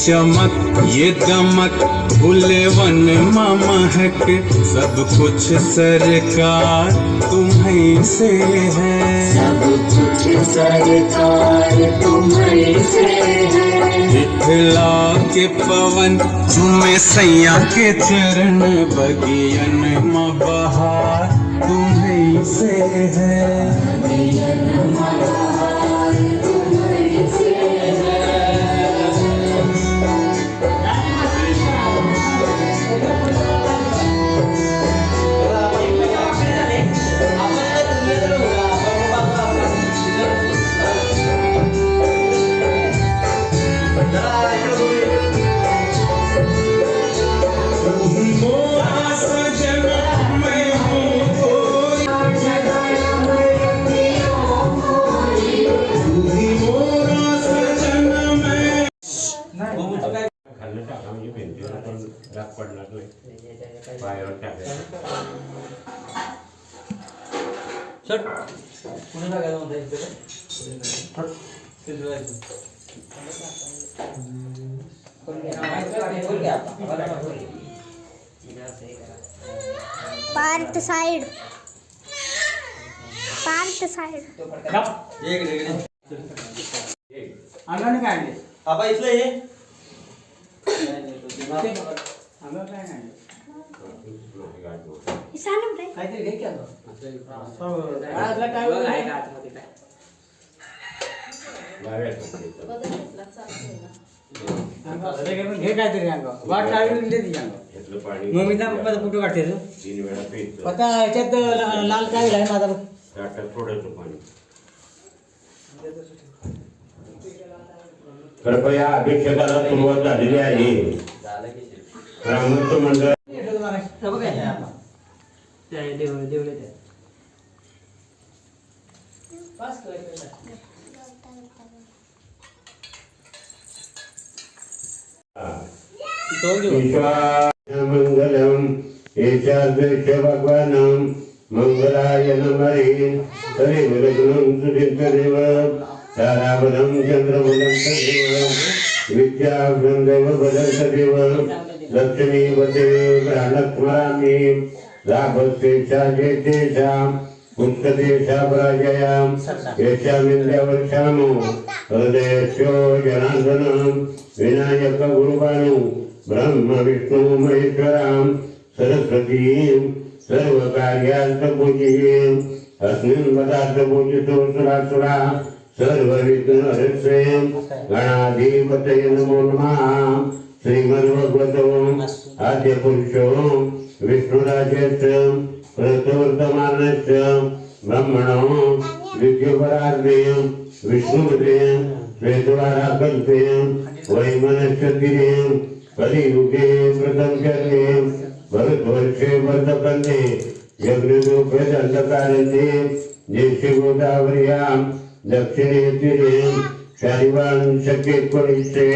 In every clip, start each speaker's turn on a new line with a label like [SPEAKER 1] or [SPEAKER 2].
[SPEAKER 1] चमक ये दमक खुले वन महक सब कुछ सरकार तुम्हें से है।
[SPEAKER 2] सब कुछ सरकार तुम्हारे से है।
[SPEAKER 1] मिथिला के पवन झूमे सैया के चरण बगियन में बहार तुम्हीं से है।
[SPEAKER 3] टाकायचं
[SPEAKER 4] पुढे टाकायचं म्हणता इकडे
[SPEAKER 5] पार्थ साइड। पार्थ साइड।
[SPEAKER 4] अंगाने काय आणले
[SPEAKER 6] आबा इथलं हे?
[SPEAKER 4] अंगाने काय आणले काहीतरी घे की आता आतला काय बघ आहे का आतमध्ये काय
[SPEAKER 3] लावायचं ते.
[SPEAKER 4] अरे घे पण घे काहीतरी अंगावर वाट लावली दिली ती अंगावर
[SPEAKER 3] घेतलं पाणी
[SPEAKER 4] मग मी त्या पप्पाचा फोटो काढते तू
[SPEAKER 3] तीन वेळा प्यायचं
[SPEAKER 4] आता ह्याच्यात ला- लाल काय आहे माझा बघ.
[SPEAKER 3] ताटात थोडंसं पाणी कृपया अभिषेकाला सुरुवात झालेली आहे रामदत्त मंडळ. मंगलम येशाध्यक्ष भगवानम मंगलाय नमरे हरे भगवं सुदीर्घदेव तारावधम देव विद्यावृंदेव भदंत देव यशामिन्द्रवर्षामो हृदयस्यो जनार्दनं विनायक गुरुबाणु ब्रह्म विष्णु महेश्वरां सरस्वतीं सर्वकार्यार्थ पूजयेम् अस्मिन् पदार्थ सुरासुरा गणाधिपतये नमो नमः। श्रीमद्भगवतो आद्यपुरुषो विष्णुराजस्य प्रतवर्तमानस्य ब्रह्मणो विद्युपरार्धेयं विष्णुपदेयं श्वेतवाराकल्पेयं वैमनस्यतिरेयं कलियुगे व्रतं चर्ये भरतवर्षे वर्धकन्ये यज्ञदोपे दण्डकारण्ये देशे गोदावर्यां दक्षिणे तीरे शालिवान शक्येश्वरीचे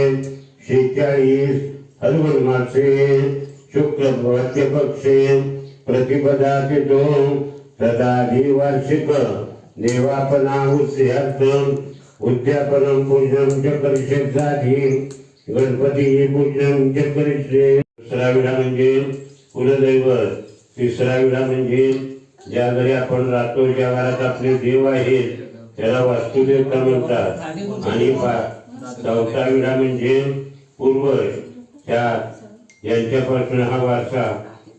[SPEAKER 3] शेचाळीस हलवण शुक्ल भवत्य पक्षे प्रतिपदाति दोन तदाधि वार्षिक देवापनाहुत्यार्थम उद्यापनं पूजनं च परिषदाधी गणपती पूजनं च करिष्ये दुसरा विडा म्हणजे कुलदैवत तिसरा विडा म्हणजे ज्या घरी आपण राहतो ज्या घरात आपले देव आहेत त्याला वास्तुदेवता म्हणतात? आणि चौथा विडा म्हणजे पूर्वज त्या यांच्यापासून हा वारसा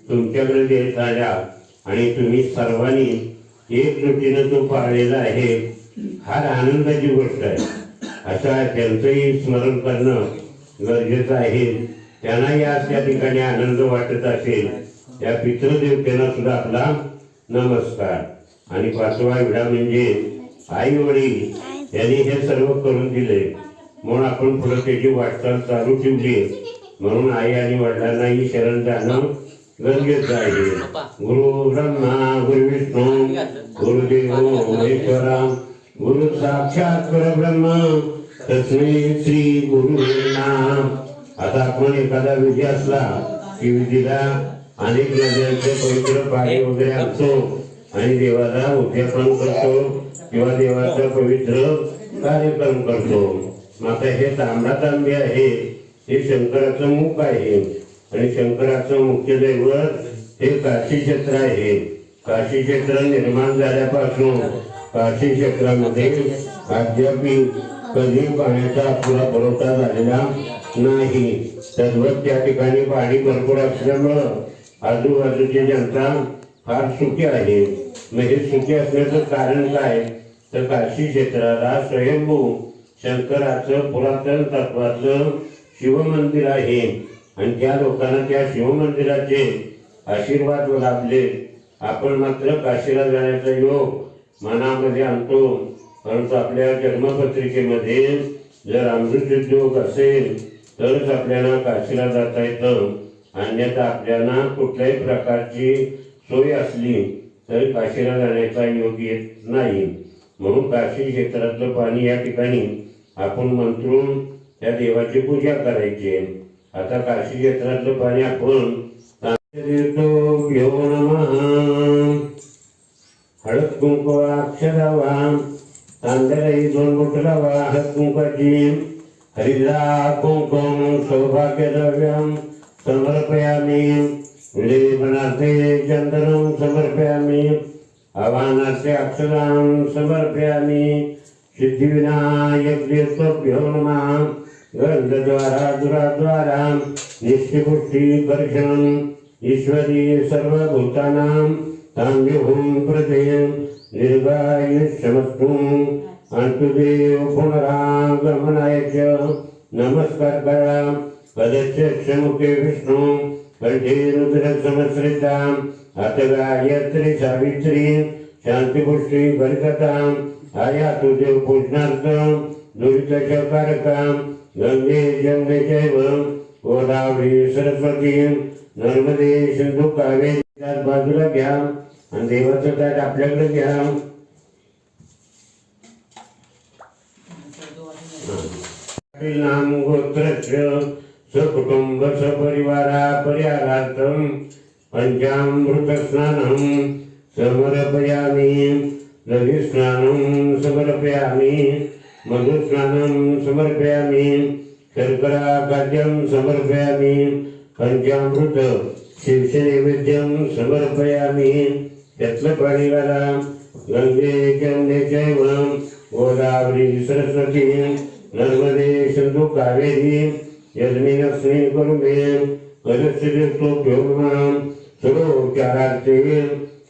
[SPEAKER 3] तुमच्याकडे देत आला आणि तुम्ही सर्वांनी एकजुटीनं तो पाळलेला आहे फार आनंदाची गोष्ट आहे. अशा त्यांचंही स्मरण करणं गरजेचं आहे त्यांनाही आज त्या ठिकाणी आनंद वाटत असेल त्या पितृदेवतेला सुद्धा आपला नमस्कार. आणि पाचवा विडा म्हणजे आई वडील यांनी हे सर्व करून दिले. म्हणून आपण पुढे त्याची वाटचाल चालू ठेवली. म्हणून आई आणि वडिलांनाही शरण जाणं गरजेचं आहे गुरु ब्रह्मा गुरु विष्णू गुरुदेव महेश्वरा गुरु साक्षात परब्रह्म तस्मै श्री गुरु नाम. आता आपण एखादा विधी असला की विधीला अनेक नद्यांचे पवित्र पाणी वगैरे आणतो आणि देवाला उद्यापन करतो किंवा देवाचा पवित्र कार्यक्रम करतो. आता हे तांबडा तांबे आहे. हे शंकराचं मुख आहे. आणि शंकराचं मुख्य दैवत हे काशी क्षेत्र आहे. काशी क्षेत्र निर्माण झाल्यापासून काशी क्षेत्रामध्ये अद्यापि कधी पाण्याचा पुरा पुरवठा झालेला नाही. तद्वत त्या ठिकाणी पाणी भरपूर असल्यामुळं आजूबाजूची जनता फार सुखी आहे. मग हे सुखी असण्याचं कारण काय? तर काशी क्षेत्राला स्वयंभू शंकराचं पुरातन तत्वाचं शिवमंदिर आहे. आणि त्या लोकांना त्या शिवमंदिराचे आशीर्वाद लाभले. आपण मात्र काशीला जाण्याचा योग मनामध्ये आणतो. परंतु आपल्या जन्मपत्रिकेमध्ये जर अमृत उद्योग असेल तरच आपल्याला काशीला जाता येतं. अन्यथा आपल्याला कुठल्याही प्रकारची सोय असली तरी काशीला जाण्याचा योग येत नाही. म्हणून काशी क्षेत्रातलं पाणी या ठिकाणी आपण मंत्रून त्या देवाची पूजा करायची. आता काशी क्षेत्रातलं पाणी आपण घेऊ हळद कुंकू अक्षरावा तांदळाही दोन बोट लावा हळद कुंकाची. हरिदा कुंकुम सौभाग्य द्रव्यम समर्पयामी. विलेपणाचे चंदनं समर्पयामी. आव्हानाचे अक्षरां समर्पयामी. सिद्धिविनायक नमः। गंधद्वारा दुराद्वारा निष्ठिपुष्टि ईश्वरी सर्वभूतानां ताम्युहुं प्रदेयं दीर्घायुष्यमस्तु अन्तुदेव पुनरागमनाय च नमस्कार करा पदस्य विष्णु रुद्रसमश्रिताम् अथ गायत्री सावित्री शांतिपुष्टी बरकताम् आयातु देव पूजनार्थं दुरितशकारकाम् गंगे जंगे चैव गोदावरी सरस्वती नर्मदे सिंधू कावेरी बाजूला घ्या आणि देवाचं ताट आपल्याकडे घ्या. नाम गोत्रस्य सकुटुंब सपरिवारा परिहारार्थं पञ्चामृतस्नानं समर्पयामी दधिस्नानं समर्पयामि, मधुस्नानं समर्पयामि, शर्कराखाद्यं समर्पयामि, पञ्चामृत शीर्षनैवेद्यं समर्पयामि त्यातलं पाणी घाला गंगे जमुने चैव गोदावरी, सरस्वती, नर्मदे सिंधू कावेरी यस्मिनस्मिन् कुरुमे पदस्थितो सुरोचारार्थे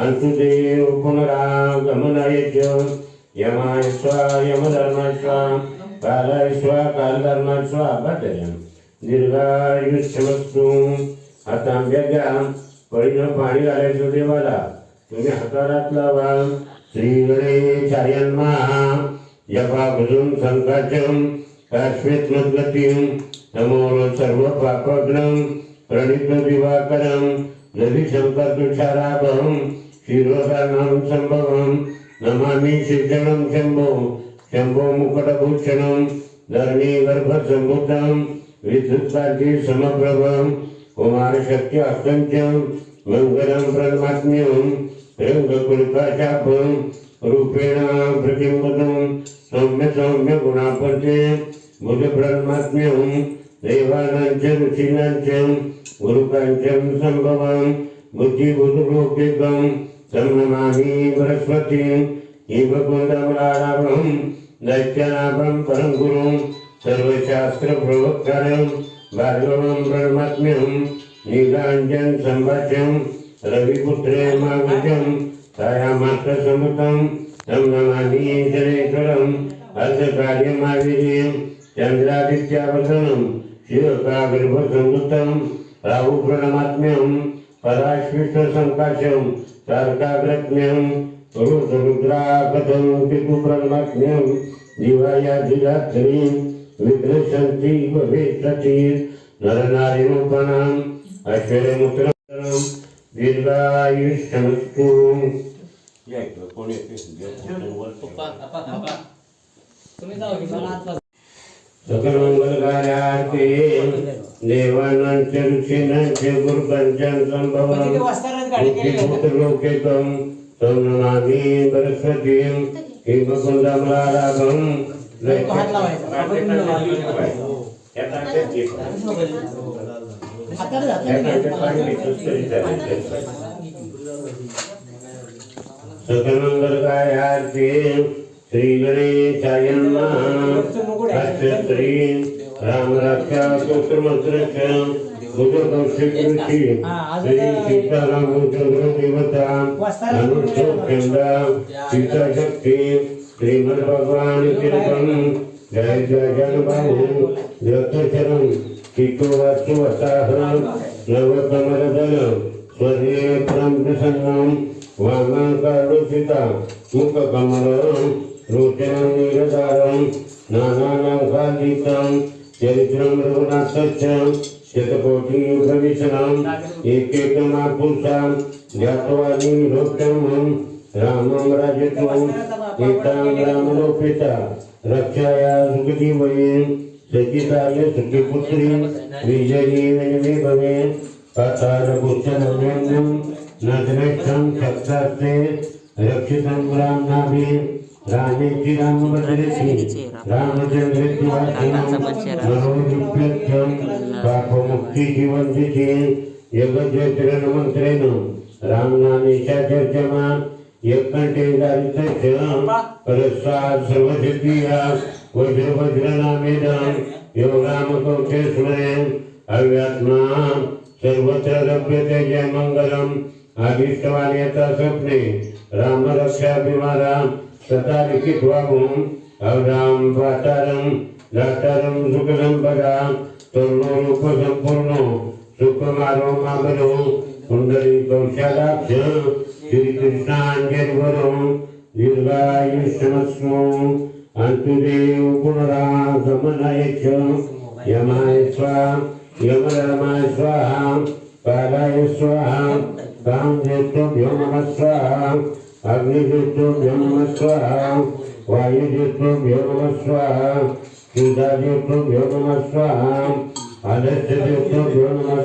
[SPEAKER 3] अन्तुदेव पुनरागमनाय च यमाय स्वा यमधर्माय स्वा कालाय स्वा कालधर्माय स्वा बदयम् दीर्घायुष्यमस्तु आता आंब्या घ्या पळीनं पाणी घालायचं देवाला तुम्ही हातारात लावा श्री गणेशाय नमः यपा भुजून संकाचम काश्मीत मद्गतीम नमो सर्व पापग्नम प्रणित दिवाकरम रवि शंकर शिरोधानं संभवम नमामि शिक्षणं शंभो शंभो मुकुटभूषणं धरणी गर्भसम्भूतं विद्युत्कार्ति समप्रभं कुमारशक्ति अस्तंत्यं मङ्गलं परमात्म्यं रङ्गकुलकाशापं रूपेण प्रतिम्बतं सौम्य सौम्य गुणापते बुधब्रह्मात्म्यं देवानां च ऋषीणां च गुरुकाञ्चं सम्भवं बुद्धिबुधलोकिकं नमामि बृहस्पतिं इवकुन्दमलाराभं दैत्यानाभं परं गुरुं सर्वशास्त्रप्रवक्तारं, भार्गवं ब्रह्मात्म्यं नीलाञ्जन सम्भाष्यं रविपुत्रे मागजं छायामात्रसमुतं तं नमामि शनेश्वरम् अर्धकार्यमावीर्यं चन्द्रादित्यावसनं शिवकागर्भसंवृतं राहुप्रणमात्म्यं पराश्विष्टसङ्काशं तारकाग्रज्ञं रुद्राकथं पितुप्रणमात्म्यं दिवायाधिरात्रीं विघ्नशन्ति भवेत् सती नरनारीरूपणम् ऐश्वर्यमुत्रम् दीर्घायुष्यमस्तु या इकडं कोण येते
[SPEAKER 4] पप्पा पप्पा पप्पा तुम्ही जाऊ की
[SPEAKER 3] सकलमंगलकार्यार्थे देवानांच्या ऋषीनांचे गुरुपंचांसंभवूतलोकितं तं नमामि सरस्वतीं
[SPEAKER 4] हिमकुन्दमलाराभं
[SPEAKER 3] सकलमंगलकार्यार्थे मंगलकार्यार्थे श्री राम रक्षा स्तोत्र मंत्रस्य बुधकौशिक ऋषी श्री सीताराम चंद्र देवता अनुष्ठोखंडा सीता शक्ती श्रीमद भगवान परम प्रसन्नम वामाकारुचिता मुखकमलं रोचनं नीरदारं नानालङ्कादितं चरित्रं रघुनाथस्य शतकोटियुगविशनम् एकैकमापुरुषां ज्ञात्वा निरोक्तमं रामं राजत्वम् एतां रामलोपिता, रक्षाया सुखजीवये सचिताय सुखीपुत्री विजयी वनमे भवे कातारभूषणं नद्रेष्ठं शब्दास्ते रक्षितं रामनाभि रामेति रामभद्रेति रामचन्द्रेति मनोविप्लत्यं पापमुक्तिजीवन्दिते यगजयतिरनमन्त्रेण रामनामेशा चर्चमा यत्कण्ठे दारितस्य परस्तात् सर्वसिद्धिया। वज्रवज्रनामेन। यो रामकौचे स्मरेन् अव्यात्मा। सर्वत्र लभ्यते जय मङ्गलम् आदिष्टवान् यथा स्वप्ने। रामरक्षाभिमारा तथा लिखित्वाहुम् अवराम वातारम् दातारम् सुखसम्पदा तरुणो रूपसम्पूर्णो सुखमारो मामनो कुण्डली कौशालाक्ष श्रीकृष्णाञ्जलिवरो दीर्घायुष्यमस्मो अन्तुदेव पुनरागमनाय च यमाय स्वाहा यमरामाय स्वाहा कालाय स्वाहा कामदेवभ्यो नमः स्वाहा అగ్నిజ్యోత్యం నమస్వ వాయుజ్యోత్యం నమస్వ సీతాజ్యోత్యం నమస్వ అదర్శజ్యోత్యం నమస్వ